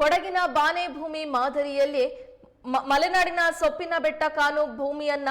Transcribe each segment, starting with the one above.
ಕೊಡಗಿನ ಬಾನೆ ಭೂಮಿ ಮಾದರಿಯಲ್ಲಿ ಮಲೆನಾಡಿನ ಸೊಪ್ಪಿನ ಬೆಟ್ಟ ಕಾನು ಭೂಮಿಯನ್ನ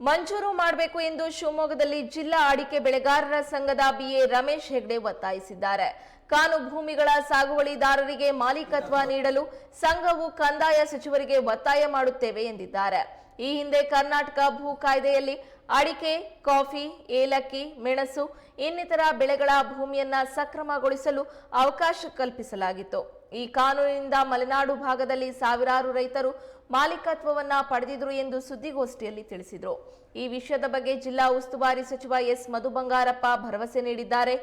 ಮಂಜೂರು ಮಾಡಬೇಕು ಎಂದು ಶಿವಮೊಗ್ಗದಲ್ಲಿ ಜಿಲ್ಲಾ ಅಡಿಕೆ ಬೆಳೆಗಾರರ ಸಂಘದ ಬಿಎ ರಮೇಶ್ ಹೆಗ್ಡೆ ಒತ್ತಾಯಿಸಿದ್ದಾರೆ. ಕಾನು ಭೂಮಿಗಳ ಸಾಗುವಳಿದಾರರಿಗೆ ಮಾಲೀಕತ್ವ ನೀಡಲು ಸಂಘವು ಕಂದಾಯ ಸಚಿವರಿಗೆ ಒತ್ತಾಯ ಮಾಡುತ್ತೇವೆ ಎಂದಿದ್ದಾರೆ. ಈ ಹಿಂದೆ ಕರ್ನಾಟಕ ಭೂ ಕಾಯ್ದೆಯಲ್ಲಿ ಅಡಿಕೆ, ಕಾಫಿ, ಏಲಕ್ಕಿ, ಮೆಣಸು, ಇನ್ನಿತರ ಬೆಳೆಗಳ ಭೂಮಿಯನ್ನ ಸಕ್ರಮಗೊಳಿಸಲು ಅವಕಾಶ ಕಲ್ಪಿಸಲಾಗಿತ್ತು. ಈ ಕಾನೂನಿನಿಂದ ಮಲೆನಾಡು ಭಾಗದಲ್ಲಿ ಸಾವಿರಾರು ರೈತರು ಮಾಲೀಕತ್ವವನ್ನ ಪಡೆದಿದ್ರು ಎಂದು ಸುದ್ದಿಗೋಷ್ಠಿಯಲ್ಲಿ ತಿಳಿಸಿದರು. ಈ ವಿಷಯದ ಬಗ್ಗೆ ಜಿಲ್ಲಾ ಉಸ್ತುವಾರಿ ಸಚಿವ ಎಸ್ ಮಧು ಬಂಗಾರಪ್ಪ ಭರವಸೆ ನೀಡಿದ್ದಾರೆ.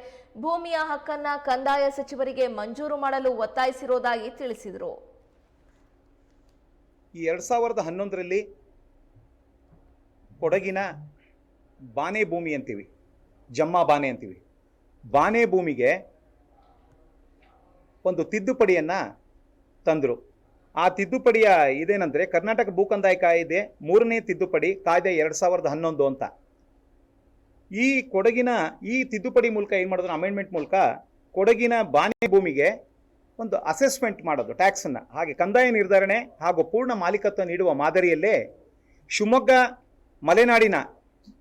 ಭೂಮಿಯ ಹಕ್ಕನ್ನ ಕಂದಾಯ ಸಚಿವರಿಗೆ ಮಂಜೂರು ಮಾಡಲು ಒತ್ತಾಯಿಸಿರುವುದಾಗಿ ತಿಳಿಸಿದರು ಈ ಎರಡು ಸಾವಿರದ ಹನ್ನೊಂದರಲ್ಲಿ ಕೊಡಗಿನ ಬಾನೆ ಭೂಮಿ ಅಂತೀವಿ, ಜಮ್ಮ ಬಾನೆ ಅಂತೀವಿ. ಬಾನೆ ಭೂಮಿಗೆ ಒಂದು ತಿದ್ದುಪಡಿಯನ್ನು ತಂದರು. ಆ ತಿದ್ದುಪಡಿಯ ಇದೇನೆಂದರೆ ಕರ್ನಾಟಕ ಭೂ ಕಂದಾಯ ಕಾಯ್ದೆ ಮೂರನೇ ತಿದ್ದುಪಡಿ ಕಾಯ್ದೆ ಎರಡು ಸಾವಿರದ ಹನ್ನೊಂದು ಅಂತ. ಈ ಕೊಡಗಿನ ಈ ತಿದ್ದುಪಡಿ ಮೂಲಕ ಏನು ಮಾಡಿದ್ರು ಅಮೆಂಡ್ಮೆಂಟ್ ಮೂಲಕ ಕೊಡಗಿನ ಬಾನೆ ಭೂಮಿಗೆ ಒಂದು ಅಸೆಸ್ಮೆಂಟ್ ಮಾಡೋದು ಟ್ಯಾಕ್ಸನ್ನು ಹಾಗೆ ಕಂದಾಯ ನಿರ್ಧಾರಣೆ ಹಾಗೂ ಪೂರ್ಣ ಮಾಲೀಕತ್ವ ನೀಡುವ ಮಾದರಿಯಲ್ಲೇ ಶಿವಮೊಗ್ಗ ಮಲೆನಾಡಿನ,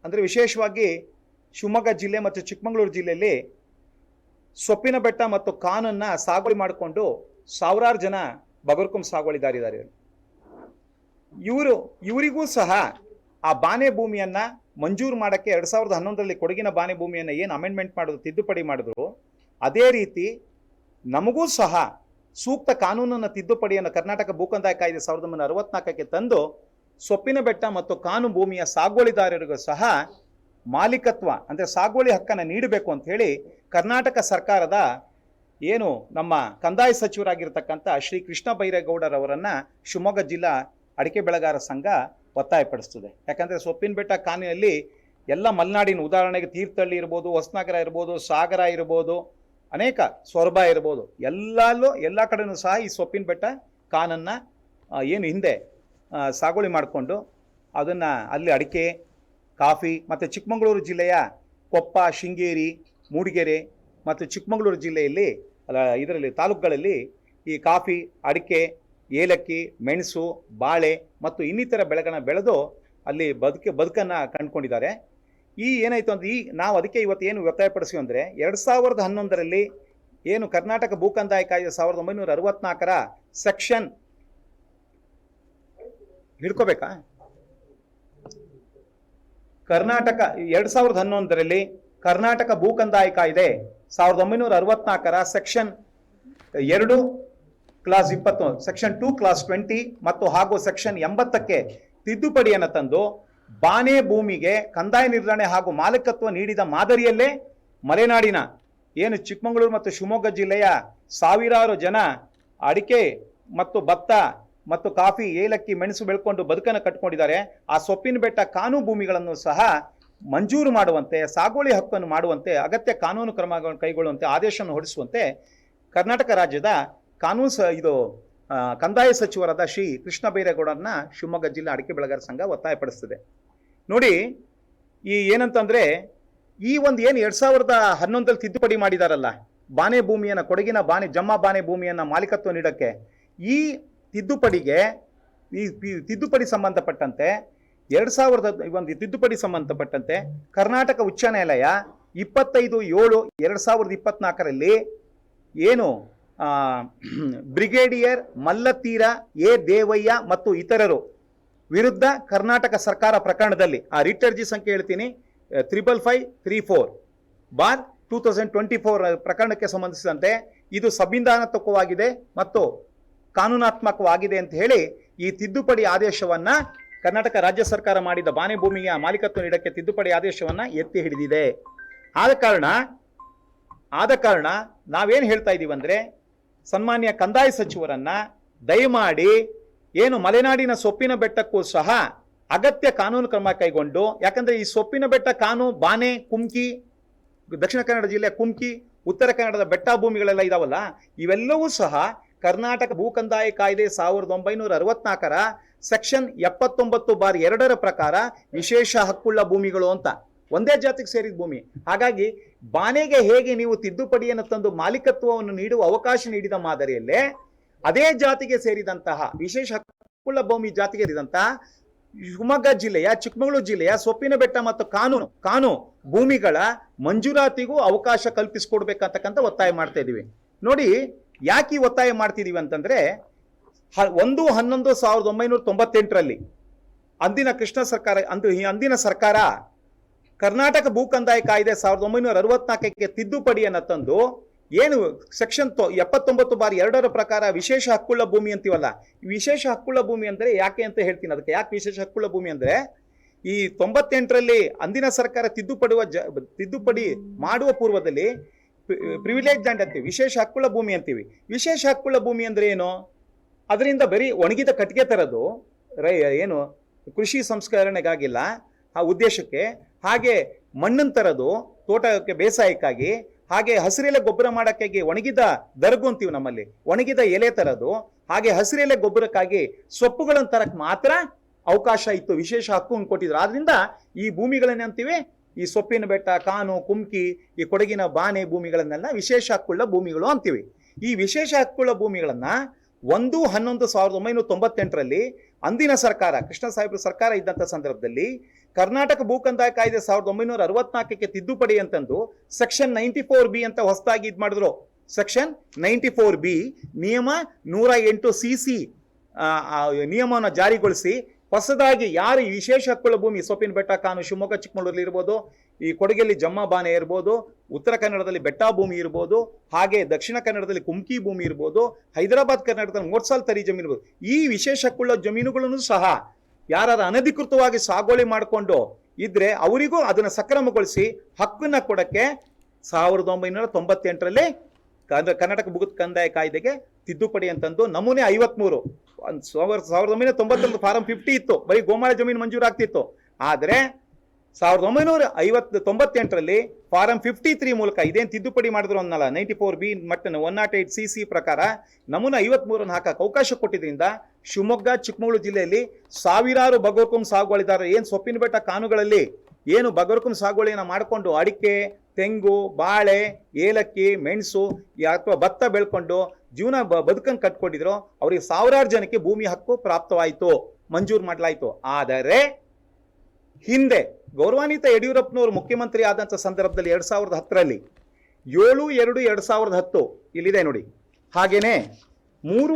ಅಂದರೆ ವಿಶೇಷವಾಗಿ ಶಿವಮೊಗ್ಗ ಜಿಲ್ಲೆ ಮತ್ತು ಚಿಕ್ಕಮಗಳೂರು ಜಿಲ್ಲೆಯಲ್ಲಿ ಸೊಪ್ಪಿನ ಬೆಟ್ಟ ಮತ್ತು ಕಾನನ್ನು ಸಾಗುವಳಿ ಮಾಡಿಕೊಂಡು ಸಾವಿರಾರು ಜನ ಬಗರ್ಕುಂ ಸಾಗುವಳಿದಾರಿದ್ದಾರೆ ಇವರು. ಇವರಿಗೂ ಸಹ ಆ ಬಾನೆ ಭೂಮಿಯನ್ನು ಮಂಜೂರು ಮಾಡೋಕ್ಕೆ ಎರಡು ಸಾವಿರದ ಹನ್ನೊಂದರಲ್ಲಿ ಕೊಡಗಿನ ಬಾನೆ ಭೂಮಿಯನ್ನು ಏನು ಅಮೆಂಡ್ಮೆಂಟ್ ಮಾಡೋದು ತಿದ್ದುಪಡಿ ಮಾಡಿದ್ರು, ಅದೇ ರೀತಿ ನಮಗೂ ಸಹ ಸೂಕ್ತ ಕಾನೂನನ್ನು ತಿದ್ದುಪಡಿಯನ್ನು ಕರ್ನಾಟಕ ಭೂಕಂದಾಯ ಕಾಯ್ದೆ ಸಾವಿರದ ಒಂಬೈನೂರ ಅರವತ್ನಾಲ್ಕಕ್ಕೆ ತಂದು ಸೊಪ್ಪಿನ ಬೆಟ್ಟ ಮತ್ತು ಕಾನು ಭೂಮಿಯ ಸಾಗುವಳಿದಾರರಿಗೂ ಸಹ ಮಾಲೀಕತ್ವ, ಅಂದರೆ ಸಾಗುವಳಿ ಹಕ್ಕನ್ನು ನೀಡಬೇಕು ಅಂತ ಹೇಳಿ ಕರ್ನಾಟಕ ಸರ್ಕಾರದ ಏನು ನಮ್ಮ ಕಂದಾಯ ಸಚಿವರಾಗಿರ್ತಕ್ಕಂಥ ಶ್ರೀ ಕೃಷ್ಣ ಬೈರೇಗೌಡರವರನ್ನು ಶಿವಮೊಗ್ಗ ಜಿಲ್ಲಾ ಅಡಿಕೆ ಬೆಳೆಗಾರ ಸಂಘ ಒತ್ತಾಯಪಡಿಸ್ತದೆ. ಯಾಕಂದರೆ ಸೊಪ್ಪಿನ ಬೆಟ್ಟ, ಕಾನಿನಲ್ಲಿ ಎಲ್ಲ ಮಲೆನಾಡಿನ ಉದಾಹರಣೆಗೆ ತೀರ್ಥಹಳ್ಳಿ ಇರ್ಬೋದು, ಹೊಸನಗರ ಇರ್ಬೋದು, ಸಾಗರ ಇರ್ಬೋದು, ಅನೇಕ ಸೊರಬ ಇರ್ಬೋದು, ಎಲ್ಲಲ್ಲೂ ಎಲ್ಲ ಕಡೆನೂ ಸಹ ಈ ಸೊಪ್ಪಿನ ಬೆಟ್ಟ, ಕಾನನ್ನು ಏನು ಹಿಂದೆ ಸಾಗುವಳಿ ಮಾಡಿಕೊಂಡು ಅದನ್ನು ಅಲ್ಲಿ ಅಡಿಕೆ, ಕಾಫಿ ಮತ್ತು ಚಿಕ್ಕಮಗಳೂರು ಜಿಲ್ಲೆಯ ಕೊಪ್ಪ, ಶೃಂಗೇರಿ, ಮೂಡಿಗೆರೆ ಮತ್ತು ಚಿಕ್ಕಮಗಳೂರು ಜಿಲ್ಲೆಯಲ್ಲಿ ಇದರಲ್ಲಿ ತಾಲೂಕುಗಳಲ್ಲಿ ಈ ಕಾಫಿ, ಅಡಿಕೆ, ಏಲಕ್ಕಿ, ಮೆಣಸು, ಬಾಳೆ ಮತ್ತು ಇನ್ನಿತರ ಬೆಳೆಗಳನ್ನ ಬೆಳೆದು ಅಲ್ಲಿ ಬದುಕೆ, ಬದುಕನ್ನು ಕಂಡುಕೊಂಡಿದ್ದಾರೆ. ಈ ಏನಾಯಿತು ಅಂದರೆ ಈ ನಾವು ಅದಕ್ಕೆ ಇವತ್ತು ಏನು ಒತ್ತಾಯಪಡಿಸಿ ಅಂದರೆ ಎರಡು ಸಾವಿರದ ಹನ್ನೊಂದರಲ್ಲಿ ಏನು ಕರ್ನಾಟಕ ಭೂಕಂದಾಯ ಕಾಯ್ದೆ ಸಾವಿರದ ಒಂಬೈನೂರ ಅರವತ್ನಾಲ್ಕರ ಸೆಕ್ಷನ್ ಹಿಡ್ಕೋಬೇಕಾ? ಕರ್ನಾಟಕ, ಎರಡ್ ಸಾವಿರದ ಹನ್ನೊಂದರಲ್ಲಿ ಕರ್ನಾಟಕ ಭೂ ಕಂದಾಯ ಕಾಯ್ದೆ ಸಾವಿರದ ಒಂಬೈನೂರ ಅರವತ್ನಾಲ್ಕರ ಸೆಕ್ಷನ್ ಎರಡು, ಕ್ಲಾಸ್ ಇಪ್ಪತ್ತು, ಸೆಕ್ಷನ್ ಟೂ, ಕ್ಲಾಸ್ ಟ್ವೆಂಟಿ ಮತ್ತು ಹಾಗೂ ಸೆಕ್ಷನ್ ಎಂಬತ್ತಕ್ಕೆ ತಿದ್ದುಪಡಿಯನ್ನು ತಂದು ಬಾನೆ ಭೂಮಿಗೆ ಕಂದಾಯ ನಿರ್ವಹಣೆ ಹಾಗೂ ಮಾಲೀಕತ್ವ ನೀಡಿದ ಮಾದರಿಯಲ್ಲೇ ಮಲೆನಾಡಿನ ಏನು ಚಿಕ್ಕಮಗಳೂರು ಮತ್ತು ಶಿವಮೊಗ್ಗ ಜಿಲ್ಲೆಯ ಸಾವಿರಾರು ಜನ ಅಡಿಕೆ ಮತ್ತು ಭತ್ತ ಮತ್ತು ಕಾಫಿ ಏಲಕ್ಕಿ ಮೆಣಸು ಬೆಳ್ಕೊಂಡು ಬದುಕನ್ನು ಕಟ್ಕೊಂಡಿದ್ದಾರೆ. ಆ ಸೊಪ್ಪಿನ ಬೆಟ್ಟ ಕಾನು ಭೂಮಿಗಳನ್ನು ಸಹ ಮಂಜೂರು ಮಾಡುವಂತೆ, ಸಾಗುವಳಿ ಹಕ್ಕನ್ನು ಮಾಡುವಂತೆ, ಅಗತ್ಯ ಕಾನೂನು ಕ್ರಮಗಳನ್ನು ಕೈಗೊಳ್ಳುವಂತೆ ಆದೇಶವನ್ನು ಹೊರಡಿಸುವಂತೆ ಕರ್ನಾಟಕ ರಾಜ್ಯದ ಕಾನೂನು ಸ, ಇದು ಕಂದಾಯ ಸಚಿವರಾದ ಶ್ರೀ ಕೃಷ್ಣ ಬೈರೇಗೌಡರನ್ನ ಶಿವಮೊಗ್ಗ ಜಿಲ್ಲಾ ಅಡಿಕೆ ಬೆಳೆಗಾರ ಸಂಘ ಒತ್ತಾಯಪಡಿಸ್ತದೆ ನೋಡಿ, ಈ ಏನಂತಂದರೆ ಈ ಒಂದು ಏನು ಎರಡು ಸಾವಿರದ ಹನ್ನೊಂದರಲ್ಲಿ ತಿದ್ದುಪಡಿ ಮಾಡಿದಾರಲ್ಲ ಬಾನೆ ಭೂಮಿಯನ್ನು, ಕೊಡಗಿನ ಬಾನೆ ಜಮ್ಮ ಬಾನೆ ಭೂಮಿಯನ್ನು ಮಾಲೀಕತ್ವ ನೀಡೋಕ್ಕೆ ಈ ತಿದ್ದುಪಡಿಗೆ ಈ ತಿದ್ದುಪಡಿ ಸಂಬಂಧಪಟ್ಟಂತೆ ಎರಡು ಸಾವಿರದ ಒಂದು ತಿದ್ದುಪಡಿ ಸಂಬಂಧಪಟ್ಟಂತೆ ಕರ್ನಾಟಕ ಉಚ್ಚ ನ್ಯಾಯಾಲಯ ಇಪ್ಪತ್ತೈದು ಏಳು ಎರಡು ಸಾವಿರದ ಇಪ್ಪತ್ನಾಲ್ಕರಲ್ಲಿ ಏನು ಬ್ರಿಗೇಡಿಯರ್ ಮಲ್ಲತೀರ ಎ ದೇವಯ್ಯ ಮತ್ತು ಇತರರು ವಿರುದ್ಧ ಕರ್ನಾಟಕ ಸರ್ಕಾರ ಪ್ರಕರಣದಲ್ಲಿ, ಆ ರಿಟ್ ಅರ್ಜಿ ಸಂಖ್ಯೆ ಹೇಳ್ತೀನಿ, triple five, three four, bar two thousand twenty four ಪ್ರಕರಣಕ್ಕೆ ಸಂಬಂಧಿಸಿದಂತೆ ಇದು ಸಂವಿಧಾನಾತ್ಮಕವಾಗಿದೆ ಮತ್ತು ಕಾನೂನಾತ್ಮಕವಾಗಿದೆ ಅಂತ ಹೇಳಿ ಈ ತಿದ್ದುಪಡಿ ಆದೇಶವನ್ನ ಕರ್ನಾಟಕ ರಾಜ್ಯ ಸರ್ಕಾರ ಮಾಡಿದ ಬಾನೆ ಭೂಮಿಯ ಮಾಲೀಕತ್ವ ನೀಡಕ್ಕೆ ತಿದ್ದುಪಡಿ ಆದೇಶವನ್ನ ಎತ್ತಿ ಹಿಡಿದಿದೆ. ಆದ ಕಾರಣ ಆದ ಕಾರಣ ನಾವೇನು ಹೇಳ್ತಾ ಇದ್ದೀವಿ ಅಂದರೆ ಸನ್ಮಾನ್ಯ ಕಂದಾಯ ಸಚಿವರನ್ನ ದಯಮಾಡಿ ಏನು ಮಲೆನಾಡಿನ ಸೊಪ್ಪಿನ ಬೆಟ್ಟಕ್ಕೂ ಸಹ ಅಗತ್ಯ ಕಾನೂನು ಕ್ರಮ ಕೈಗೊಂಡು, ಯಾಕಂದರೆ ಈ ಸೊಪ್ಪಿನ ಬೆಟ್ಟ ಕಾನು ಬಾನೆ ಕುಮ್ಕಿ, ದಕ್ಷಿಣ ಕನ್ನಡ ಜಿಲ್ಲೆಯ ಕುಮ್ಕಿ, ಉತ್ತರ ಕನ್ನಡದ ಬೆಟ್ಟ ಭೂಮಿಗಳೆಲ್ಲ ಇದಾವಲ್ಲ, ಇವೆಲ್ಲವೂ ಸಹ ಕರ್ನಾಟಕ ಭೂ ಕಂದಾಯ ಕಾಯ್ದೆ ಸಾವಿರದ ಒಂಬೈನೂರ ಅರವತ್ನಾಲ್ಕರ ಸೆಕ್ಷನ್ ಎಪ್ಪತ್ತೊಂಬತ್ತು ಬಾರ್ ಎರಡರ ಪ್ರಕಾರ ವಿಶೇಷ ಹಕ್ಕುಳ್ಳ ಭೂಮಿಗಳು ಅಂತ. ಒಂದೇ ಜಾತಿಗೆ ಸೇರಿದ ಭೂಮಿ. ಹಾಗಾಗಿ ಬಾನೆಗೆ ಹೇಗೆ ನೀವು ತಿದ್ದುಪಡಿಯನ್ನು ತಂದು ಮಾಲೀಕತ್ವವನ್ನು ನೀಡುವ ಅವಕಾಶ ನೀಡಿದ ಮಾದರಿಯಲ್ಲೇ ಅದೇ ಜಾತಿಗೆ ಸೇರಿದಂತಹ ವಿಶೇಷ ಹಕ್ಕುಳ್ಳ ಭೂಮಿ ಜಾತಿಗೆ ಸೇರಿದಂತಹ ಶಿವಮೊಗ್ಗ ಜಿಲ್ಲೆಯ, ಚಿಕ್ಕಮಗಳೂರು ಜಿಲ್ಲೆಯ ಸೊಪ್ಪಿನ ಬೆಟ್ಟ ಮತ್ತು ಕಾನೂನು, ಕಾನು ಭೂಮಿಗಳ ಮಂಜೂರಾತಿಗೂ ಅವಕಾಶ ಕಲ್ಪಿಸಿಕೊಡ್ಬೇಕಂತಕ್ಕಂಥ ಒತ್ತಾಯ ಮಾಡ್ತಾ ಇದ್ದೀವಿ. ನೋಡಿ ಯಾಕೆ ಒತ್ತಾಯ ಮಾಡ್ತಿದ್ದೀವಿ ಅಂತಂದ್ರೆ ಒಂದು ಹನ್ನೊಂದು ಸಾವಿರದ ಒಂಬೈನೂರ ತೊಂಬತ್ತೆಂಟರಲ್ಲಿ ಅಂದಿನ ಕೃಷ್ಣ ಸರ್ಕಾರ, ಅಂದು ಈ ಅಂದಿನ ಸರ್ಕಾರ ಕರ್ನಾಟಕ ಭೂ ಕಂದಾಯ ಕಾಯ್ದೆ ಸಾವಿರದ ಒಂಬೈನೂರ ಅರವತ್ನಾಲ್ಕಕ್ಕೆ ತಿದ್ದುಪಡಿಯನ್ನು ತಂದು ಏನು ಸೆಕ್ಷನ್ ತೊ, ಎಪ್ಪತ್ತೊಂಬತ್ತು ಬಾರಿ ಎರಡರ ಪ್ರಕಾರ ವಿಶೇಷ ಹಕ್ಕುಳ್ಳ ಭೂಮಿ ಅಂತೀವಲ್ಲ ವಿಶೇಷ ಹಕ್ಕುಳ್ಳ ಭೂಮಿ ಅಂದರೆ ಯಾಕೆ ಅಂತ ಹೇಳ್ತೀನಿ, ಅದಕ್ಕೆ ಯಾಕೆ ವಿಶೇಷ ಹಕ್ಕುಳ್ಳ ಭೂಮಿ ಅಂದರೆ ಈ ತೊಂಬತ್ತೆಂಟರಲ್ಲಿ ಅಂದಿನ ಸರ್ಕಾರ ತಿದ್ದುಪಡುವ ಜ, ತಿದ್ದುಪಡಿ ಮಾಡುವ ಪೂರ್ವದಲ್ಲಿ ಪ್ರಿವಿಲೇಜ್ ಲ್ಯಾಂಡ್ ಅಂತೀವಿ. ವಿಶೇಷ ಹಕ್ಕುಳ್ಳ ಭೂಮಿ ಅಂತೀವಿ. ವಿಶೇಷ ಹಕ್ಕುಳ್ಳ ಭೂಮಿ ಅಂದ್ರೆ ಏನು? ಅದರಿಂದ ಬರೀ ಒಣಗಿದ ಕಟ್ಟಿಗೆ ತರೋದು, ರೈ, ಏನು, ಕೃಷಿ ಸಂಸ್ಕರಣೆಗಾಗಿಲ್ಲ, ಆ ಉದ್ದೇಶಕ್ಕೆ ಹಾಗೆ ಮಣ್ಣನ್ನು ತರೋದು, ತೋಟಕ್ಕೆ ಬೇಸಾಯಕ್ಕಾಗಿ, ಹಾಗೆ ಹಸಿರೆಲೆ ಗೊಬ್ಬರ ಮಾಡೋಕ್ಕಾಗಿ ಒಣಗಿದ ದರ್ಗು ಅಂತೀವಿ ನಮ್ಮಲ್ಲಿ. ಒಣಗಿದ ಎಲೆ ತರೋದು, ಹಾಗೆ ಹಸಿರೆಲೆ ಗೊಬ್ಬರಕ್ಕಾಗಿ ಸೊಪ್ಪುಗಳನ್ನು ತರಕ್ಕೆ ಮಾತ್ರ ಅವಕಾಶ ಇತ್ತು. ವಿಶೇಷ ಹಕ್ಕು ಕೊಟ್ಟಿದ್ರು. ಆದ್ರಿಂದ ಈ ಭೂಮಿಗಳನ್ನೇ ಅಂತೀವಿ ಈ ಸೊಪ್ಪಿನ ಬೆಟ್ಟ, ಕಾನು, ಕುಮ್ಕಿ ಈ ಕೊಡಗಿನ ಬಾನೆ ಭೂಮಿಗಳನ್ನೆಲ್ಲ ವಿಶೇಷ ಹಕ್ಕುಳ್ಳ ಭೂಮಿಗಳು ಅಂತೀವಿ. ಈ ವಿಶೇಷ ಹಕ್ಕುಳ್ಳ ಭೂಮಿಗಳನ್ನ ಒಂದು ಹನ್ನೊಂದು ಸಾವಿರದ ಒಂಬೈನೂರ ತೊಂಬತ್ತೆಂಟರಲ್ಲಿ ಅಂದಿನ ಸರ್ಕಾರ, ಕೃಷ್ಣ ಸಾಹೇಬ್ರ ಸರ್ಕಾರ ಇದ್ದಂಥ ಸಂದರ್ಭದಲ್ಲಿ ಕರ್ನಾಟಕ ಭೂಕಂದಾಯ ಕಾಯ್ದೆ ಸಾವಿರದ ಒಂಬೈನೂರ ಅರವತ್ನಾಲ್ಕಕ್ಕೆ ತಿದ್ದುಪಡಿ ಅಂತಂದು ಸೆಕ್ಷನ್ ನೈಂಟಿ ಫೋರ್ ಬಿ ಅಂತ ಹೊಸದಾಗಿ ಇದು ಮಾಡಿದ್ರು. ಸೆಕ್ಷನ್ ನೈಂಟಿ ಫೋರ್ ಬಿ ನಿಯಮ ನೂರ ಎಂಟು ಸಿ ಸಿ ನಿಯಮವನ್ನು ಜಾರಿಗೊಳಿಸಿ ಹೊಸದಾಗಿ ಯಾರು ವಿಶೇಷ ಹಕ್ಕುಳ ಭೂಮಿ ಸೊಪ್ಪಿನ ಬೆಟ್ಟ ಕಾನು ಶಿವಮೊಗ್ಗ, ಚಿಕ್ಕಮಗಳೂರಲ್ಲಿ ಇರ್ಬೋದು, ಈ ಕೊಡಗಿಯಲ್ಲಿ ಜಮ್ಮ ಬಾನೆ ಇರ್ಬೋದು, ಉತ್ತರ ಕನ್ನಡದಲ್ಲಿ ಬೆಟ್ಟ ಭೂಮಿ ಇರ್ಬೋದು, ಹಾಗೆ ದಕ್ಷಿಣ ಕನ್ನಡದಲ್ಲಿ ಕುಮ್ಕಿ ಭೂಮಿ ಇರ್ಬೋದು, ಹೈದರಾಬಾದ್ ಕರ್ನಾಟಕದಲ್ಲಿ ಮೋಟ್ಸಾಲ್ ತರಿ ಜಮೀನು ಇರ್ಬೋದು. ಈ ವಿಶೇಷ ಹಕ್ಕುಳ್ಳ ಜಮೀನುಗಳನ್ನು ಸಹ ಯಾರು ಅನಧಿಕೃತವಾಗಿ ಸಾಗುವಳಿ ಮಾಡಿಕೊಂಡು ಇದ್ರೆ ಅವರಿಗೂ ಅದನ್ನು ಸಕ್ರಮಗೊಳಿಸಿ ಹಕ್ಕನ್ನ ಕೊಡಕ್ಕೆ ಸಾವಿರದ ಒಂಬೈನೂರ ತೊಂಬತ್ತೆಂಟರಲ್ಲಿ ಕರ್ನ- ಕರ್ನಾಟಕ ಭೂ ಕಂದಾಯ ಕಾಯ್ದೆಗೆ ತಿದ್ದುಪಡಿ ಅಂತಂದು ನಮೂನೆ ಐವತ್ಮೂರು. ಒಂದ್ ಸಾವಿರ, ಸಾವಿರದ ಒಂಬೈನೂರ ತೊಂಬತ್ತೊಂದು ಫಾರಂ ಫಿಫ್ಟಿ ಇತ್ತು. ಬರೀ ಗೋಮಾಳ ಜಮೀನು ಮಂಜೂರಾಗ್ತಿತ್ತು ಆದರೆ ಸಾವಿರದ ಒಂಬೈನೂರ ಐವತ್ತು, ತೊಂಬತ್ತೆಂಟರಲ್ಲಿ ಫಾರಂ ಫಿಫ್ಟಿ ತ್ರೀ ಮೂಲಕ ಇದೇನು ತಿದ್ದುಪಡಿ ಮಾಡಿದ್ರು ಅನ್ನಲ್ಲ ನೈಂಟಿ ಫೋರ್ ಬಿ ಮಟ್ಟ one naught eight C C ಪ್ರಕಾರ ನಮೂನ ಐವತ್ಮೂರನ್ನು ಹಾಕಕ್ಕೆ ಅವಕಾಶ ಕೊಟ್ಟಿದ್ದರಿಂದ ಶಿವಮೊಗ್ಗ ಚಿಕ್ಕಮಗಳೂರು ಜಿಲ್ಲೆಯಲ್ಲಿ ಸಾವಿರಾರು ಬಗೋರ್ಕುಂ ಸಾಗುವಳಿದಾರರು, ಏನು ಸೊಪ್ಪಿನ ಬೆಟ್ಟ ಕಾನುಗಳಲ್ಲಿ ಏನು ಬಗೋರ್ಕುಂ ಸಾಗುವಳಿಯನ್ನು ಮಾಡಿಕೊಂಡು ಅಡಿಕೆ ತೆಂಗು, ಬಾಳೆ, ಏಲಕ್ಕಿ, ಮೆಣಸು ಅಥವಾ ಭತ್ತ ಬೆಳ್ಕೊಂಡು ಜೀವನ ಬ ಬದುಕನ್ನು ಕಟ್ಕೊಂಡಿದ್ರು ಅವರಿಗೆ ಸಾವಿರಾರು ಜನಕ್ಕೆ ಭೂಮಿ ಹಕ್ಕು ಪ್ರಾಪ್ತವಾಯಿತು, ಮಂಜೂರು ಮಾಡಲಾಯಿತು. ಆದರೆ ಹಿಂದೆ ಗೌರವಾನ್ವಿತ ಯಡಿಯೂರಪ್ಪನವರು ಮುಖ್ಯಮಂತ್ರಿ ಆದಂಥ ಸಂದರ್ಭದಲ್ಲಿ ಎರಡು ಸಾವಿರದ ಹತ್ತರಲ್ಲಿ ಏಳು ಎರಡು ಎರಡು ಸಾವಿರದ ಹತ್ತು ಇಲ್ಲಿದೆ ನೋಡಿ. ಹಾಗೇನೆ ಮೂರು